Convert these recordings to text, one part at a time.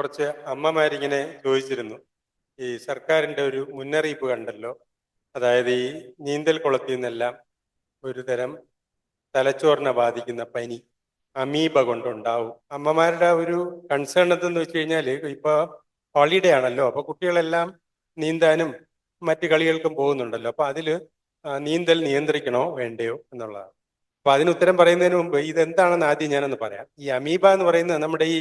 കുറച്ച് അമ്മമാരിങ്ങനെ ചോദിച്ചിരുന്നു. ഈ സർക്കാരിന്റെ ഒരു മുന്നറിയിപ്പ് കണ്ടല്ലോ. അതായത് ഈ നീന്തൽ കുളത്തിൽ നിന്നെല്ലാം ഒരു തരം തലച്ചോറിനെ ബാധിക്കുന്ന പനി അമീബ കൊണ്ടുണ്ടാവും. അമ്മമാരുടെ ഒരു കൺസേൺ എന്തെന്ന് വെച്ച് കഴിഞ്ഞാൽ ഇപ്പോൾ ഹോളിഡേ ആണല്ലോ. അപ്പോൾ കുട്ടികളെല്ലാം നീന്താനും മറ്റ് കളികൾക്കും പോകുന്നുണ്ടല്ലോ. അപ്പോൾ അതിൽ നീന്തൽ നിയന്ത്രിക്കണോ വേണ്ടയോ എന്നുള്ളതാണ്. അപ്പോൾ അതിന് ഉത്തരം പറയുന്നതിന് മുമ്പ് ഇതെന്താണെന്ന് ആദ്യം ഞാനൊന്ന് പറയാം. ഈ അമീബ എന്ന് പറയുന്നത് നമ്മുടെ ഈ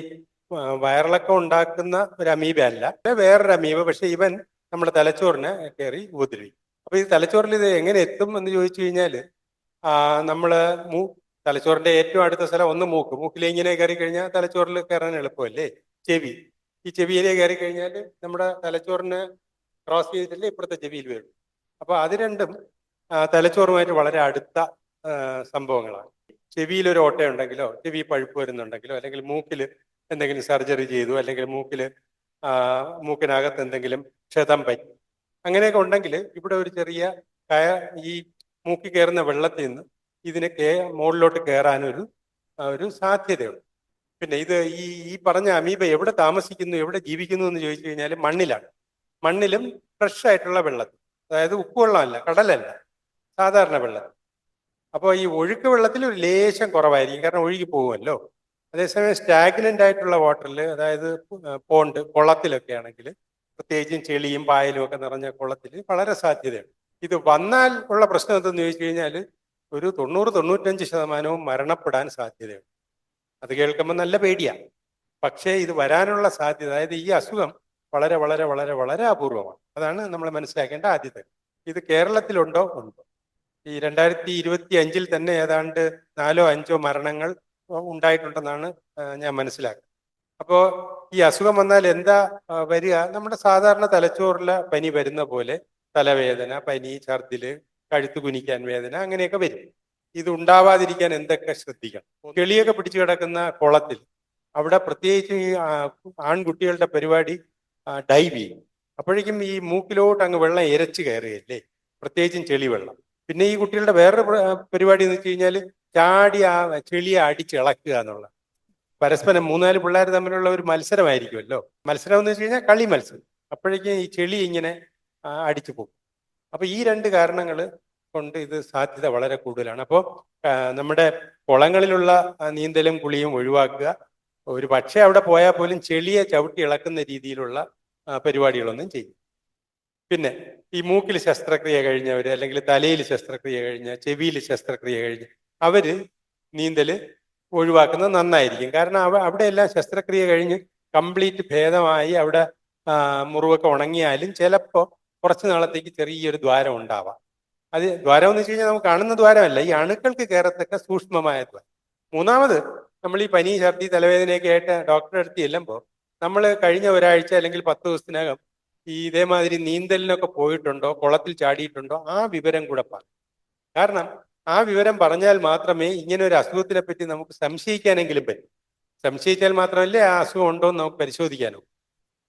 വയറിളക്കം ഉണ്ടാക്കുന്ന ഒരു അമീബ അല്ല. വേറൊരു അമീബ പക്ഷെ ഇവൻ നമ്മുടെ തലച്ചോറിനെ കയറി ഉപദ്രവിക്കും. അപ്പൊ ഈ തലച്ചോറിൽ ഇത് എങ്ങനെ എത്തും എന്ന് ചോദിച്ചു കഴിഞ്ഞാൽ ആ, നമ്മൾ മൂ തലച്ചോറിന്റെ ഏറ്റവും അടുത്ത സ്ഥലം ഒന്ന് മൂക്ക്. മൂക്കിൽ ഇങ്ങനെ കയറി കഴിഞ്ഞാൽ തലച്ചോറിൽ കയറാൻ എളുപ്പമല്ലേ? ചെവി. ഈ ചെവിയിലേ കയറി കഴിഞ്ഞാൽ നമ്മുടെ തലച്ചോറിന് ക്രോസ് ചെയ്തിട്ടില്ലേ ഇപ്പുറത്തെ ചെവിയിൽ വരും. അപ്പൊ അത് രണ്ടും തലച്ചോറുമായിട്ട് വളരെ അടുത്ത സംഭവങ്ങളാണ്. ചെവിയിൽ ഒരു ഓട്ടയുണ്ടെങ്കിലോ ചെവി പഴുപ്പ് വരുന്നുണ്ടെങ്കിലോ അല്ലെങ്കിൽ മൂക്കിൽ എന്തെങ്കിലും സർജറി ചെയ്തു അല്ലെങ്കിൽ മൂക്കിൽ മൂക്കിനകത്ത് എന്തെങ്കിലും ക്ഷതം പറ്റി. അങ്ങനെയൊക്കെ ഉണ്ടെങ്കിൽ ഇവിടെ ഒരു ചെറിയ കയ ഈ മൂക്കി കയറുന്ന വെള്ളത്തിൽ നിന്ന് ഇതിന് കേ മുകളിലോട്ട് കയറാനൊരു ഒരു സാധ്യതയുണ്ട്. പിന്നെ ഇത് ഈ ഈ പറഞ്ഞ അമീബ എവിടെ താമസിക്കുന്നു എവിടെ ജീവിക്കുന്നു എന്ന് ചോദിച്ചു കഴിഞ്ഞാൽ മണ്ണിലാണ്. മണ്ണിലും ഫ്രഷ് ആയിട്ടുള്ള വെള്ളത്തിൽ. അതായത് ഉപ്പുവെള്ളമല്ല കടലല്ല സാധാരണ വെള്ളം അപ്പോൾ ഈ ഒഴുക്ക് വെള്ളത്തിൽ ഒരു ലേശം കുറവായിരിക്കും. കാരണം ഒഴുകി പോകുമല്ലോ. അതേസമയം സ്റ്റാഗ്നന്റ് ആയിട്ടുള്ള വാട്ടറിൽ അതായത് പോണ്ട് കുളത്തിലൊക്കെ ആണെങ്കിൽ പ്രത്യേകിച്ചും ചെളിയും പായലും ഒക്കെ നിറഞ്ഞ കുളത്തിൽ വളരെ സാധ്യതയുണ്ട്. ഇത് വന്നാൽ ഉള്ള പ്രശ്നം എന്തെന്ന് ചോദിച്ചു കഴിഞ്ഞാൽ ഒരു തൊണ്ണൂറ് തൊണ്ണൂറ്റഞ്ച് ശതമാനവും മരണപ്പെടാൻ സാധ്യതയുണ്ട്. അത് കേൾക്കുമ്പോൾ നല്ല പേടിയാണ് പക്ഷേ ഇത് വരാനുള്ള സാധ്യത അതായത് ഈ അസുഖം വളരെ വളരെ വളരെ വളരെ അപൂർവമാണ്. അതാണ് നമ്മൾ മനസ്സിലാക്കേണ്ട ആദ്യത്തെ. ഇത് കേരളത്തിലുണ്ടോ? ഉണ്ടോ. ഈ രണ്ടായിരത്തി ഇരുപത്തി അഞ്ചിൽ തന്നെ ഏതാണ്ട് നാലോ അഞ്ചോ മരണങ്ങൾ ഉണ്ടായിട്ടുണ്ടെന്നാണ് ഞാൻ മനസ്സിലാക്കുന്നത്. അപ്പോൾ ഈ അസുഖം വന്നാൽ എന്താ വരിക? നമ്മുടെ സാധാരണ തലച്ചോറിലെ പനി വരുന്ന പോലെ തലവേദന പനി ഛർദിൽ കഴുത്ത് കുനിക്കാൻ വേദന അങ്ങനെയൊക്കെ വരും. ഇത് ഉണ്ടാവാതിരിക്കാൻ എന്തൊക്കെ ശ്രദ്ധിക്കണം? കെളിയൊക്കെ പിടിച്ചു കിടക്കുന്ന കുളത്തിൽ അവിടെ പ്രത്യേകിച്ച് ഈ ആൺകുട്ടികളുടെ പരിപാടി ഡൈവ് ചെയ്യും. അപ്പോഴേക്കും ഈ മൂക്കിലോട്ട് അങ്ങ് വെള്ളം ഇരച്ച് കയറുകയല്ലേ? പ്രത്യേകിച്ചും ചെളി വെള്ളം പിന്നെ ഈ കുട്ടികളുടെ വേറൊരു പ്ര- പരിപാടി എന്ന് വെച്ച് കഴിഞ്ഞാൽ ചാടി ആ ചെളിയെ അടിച്ചിളക്കുക എന്നുള്ള. പരസ്പരം മൂന്നാൽ പിള്ളേർ തമ്മിലുള്ള ഒരു മത്സരമായിരിക്കുമല്ലോ. മത്സരം എന്ന് വെച്ച് കഴിഞ്ഞാൽ കളി മത്സരം. അപ്പോഴേക്കും ഈ ചെളി ഇങ്ങനെ അടിച്ചു പോകും. അപ്പൊ ഈ രണ്ട് കാരണങ്ങൾ കൊണ്ട് ഇത് സാധ്യത വളരെ കൂടുതലാണ്. അപ്പോൾ നമ്മുടെ കുളങ്ങളിലുള്ള നീന്തലും കുളിയും ഒഴിവാക്കുക. ഒരു പക്ഷേ അവിടെ പോയാൽ പോലും ചെളിയെ ചവിട്ടി ഇളക്കുന്ന രീതിയിലുള്ള പരിപാടികളൊന്നും ചെയ്യും. പിന്നെ ഈ മൂക്കിൽ ശസ്ത്രക്രിയ കഴിഞ്ഞവർ അല്ലെങ്കിൽ തലയിൽ ശസ്ത്രക്രിയ കഴിഞ്ഞ ചെവിയിൽ ശസ്ത്രക്രിയ കഴിഞ്ഞ അവർ നീന്തൽ ഒഴിവാക്കുന്നത് നന്നായിരിക്കും. കാരണം അവ അവിടെയെല്ലാം ശസ്ത്രക്രിയ കഴിഞ്ഞ് കംപ്ലീറ്റ് ഭേദമായി അവിടെ മുറിവൊക്കെ ഉണങ്ങിയാലും ചിലപ്പോൾ കുറച്ച് നാളത്തേക്ക് ചെറിയൊരു ദ്വാരം ഉണ്ടാവാം. അത് ദ്വാരം എന്ന് വെച്ച് കഴിഞ്ഞാൽ നമുക്ക് കാണുന്ന ദ്വാരമല്ല ഈ അണുക്കൾക്ക് കയറത്തക്ക സൂക്ഷ്മമായ ദ്വാരം. മൂന്നാമത് നമ്മൾ ഈ പനി ഛർദി തലവേദനയൊക്കെ ആയിട്ട് ഡോക്ടറെ അടുത്ത് ചെല്ലുമ്പോൾ നമ്മൾ കഴിഞ്ഞ ഒരാഴ്ച അല്ലെങ്കിൽ പത്ത് ദിവസത്തിനകം ഈ ഇതേമാതിരി നീന്തലിനൊക്കെ പോയിട്ടുണ്ടോ കുളത്തിൽ ചാടിയിട്ടുണ്ടോ ആ വിവരം കൂടെ പറയും കാരണം ആ വിവരം പറഞ്ഞാൽ മാത്രമേ ഇങ്ങനെ ഒരു അസുഖത്തിനെ പറ്റി നമുക്ക് സംശയിക്കാനെങ്കിലും പറ്റും. സംശയിച്ചാൽ മാത്രമല്ലേ ആ അസുഖം ഉണ്ടോ എന്ന് നമുക്ക് പരിശോധിക്കാനോ.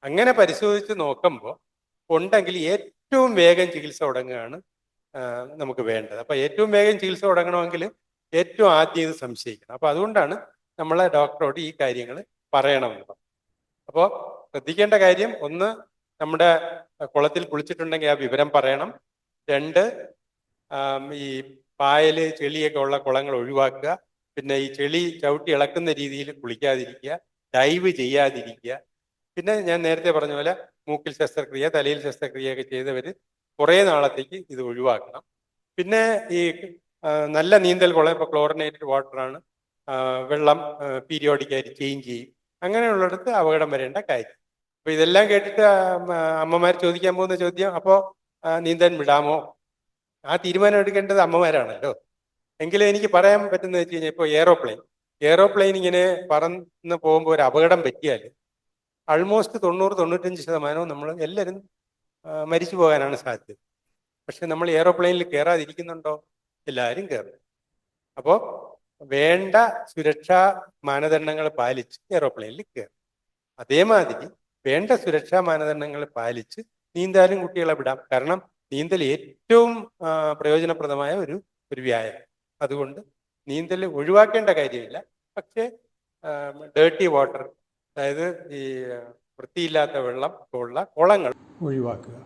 അങ്ങനെ പരിശോധിച്ച് നോക്കുമ്പോൾ ഉണ്ടെങ്കിൽ ഏറ്റവും വേഗം ചികിത്സ തുടങ്ങുകയാണ് നമുക്ക് വേണ്ടത്. അപ്പൊ ഏറ്റവും വേഗം ചികിത്സ തുടങ്ങണമെങ്കിൽ ഏറ്റവും ആദ്യം ഇത് സംശയിക്കണം. അപ്പൊ അതുകൊണ്ടാണ് നമ്മളെ ഡോക്ടറോട് ഈ കാര്യങ്ങൾ പറയണമെന്ന് അപ്പോൾ ശ്രദ്ധിക്കേണ്ട കാര്യം ഒന്ന് നമ്മുടെ കുളത്തിൽ കുളിച്ചിട്ടുണ്ടെങ്കിൽ ആ വിവരം പറയണം. രണ്ട് ഈ പായൽ ചെളിയൊക്കെ ഉള്ള കുളങ്ങൾ ഒഴിവാക്കുക. പിന്നെ ഈ ചെളി ചവിട്ടി ഇളക്കുന്ന രീതിയിൽ കുളിക്കാതിരിക്കുക. ഡൈവ് ചെയ്യാതിരിക്കുക. പിന്നെ ഞാൻ നേരത്തെ പറഞ്ഞ പോലെ മൂക്കിൽ ശസ്ത്രക്രിയ തലയിൽ ശസ്ത്രക്രിയ ഒക്കെ ചെയ്തവർ കുറേ നാളത്തേക്ക് ഇത് ഒഴിവാക്കണം. പിന്നെ ഈ നല്ല നീന്തൽ കുളം ഇപ്പോൾ ക്ലോറിനേറ്റഡ് വാട്ടറാണ്. വെള്ളം പീരിയോഡിക്കായിട്ട് ചേഞ്ച് ചെയ്യും. അങ്ങനെയുള്ളിടത്ത് അപകടം വരേണ്ട കാര്യം അപ്പൊ ഇതെല്ലാം കേട്ടിട്ട് അമ്മമാർ ചോദിക്കാൻ പോകുന്ന ചോദ്യം അപ്പോ നീന്താൻ വിടാമോ? ആ തീരുമാനം എടുക്കേണ്ടത് അമ്മമാരാണല്ലോ. എങ്കിലും എനിക്ക് പറയാൻ പറ്റുന്ന വെച്ച് കഴിഞ്ഞാൽ ഇപ്പോൾ എയറോപ്ലെയിൻ എയറോപ്ലെയിൻ ഇങ്ങനെ പറന്ന് പോകുമ്പോൾ ഒരു അപകടം പറ്റിയാൽ ആൾമോസ്റ്റ് തൊണ്ണൂറ് തൊണ്ണൂറ്റഞ്ച് ശതമാനവും നമ്മൾ എല്ലാവരും മരിച്ചു പോകാനാണ് സാധ്യത. പക്ഷെ നമ്മൾ എയറോപ്ലെയിനിൽ കയറാതിരിക്കുന്നുണ്ടോ എല്ലാവരും കയറും അപ്പോൾ വേണ്ട സുരക്ഷാ മാനദണ്ഡങ്ങൾ പാലിച്ച് എയറോപ്ലെയിനിൽ കയറും അതേമാതിരി വേണ്ട സുരക്ഷാ മാനദണ്ഡങ്ങൾ പാലിച്ച് നീന്താനും കുട്ടികളെ വിടാം. കാരണം നീന്തൽ ഏറ്റവും പ്രയോജനപ്രദമായ ഒരു ഒരു വ്യായാമം. അതുകൊണ്ട് നീന്തൽ ഒഴിവാക്കേണ്ട കാര്യമില്ല. പക്ഷേ ഡേർട്ടി വാട്ടർ അതായത് ഈ വൃത്തിയില്ലാത്ത വെള്ളം ഉള്ള കുളങ്ങൾ ഒഴിവാക്കുക.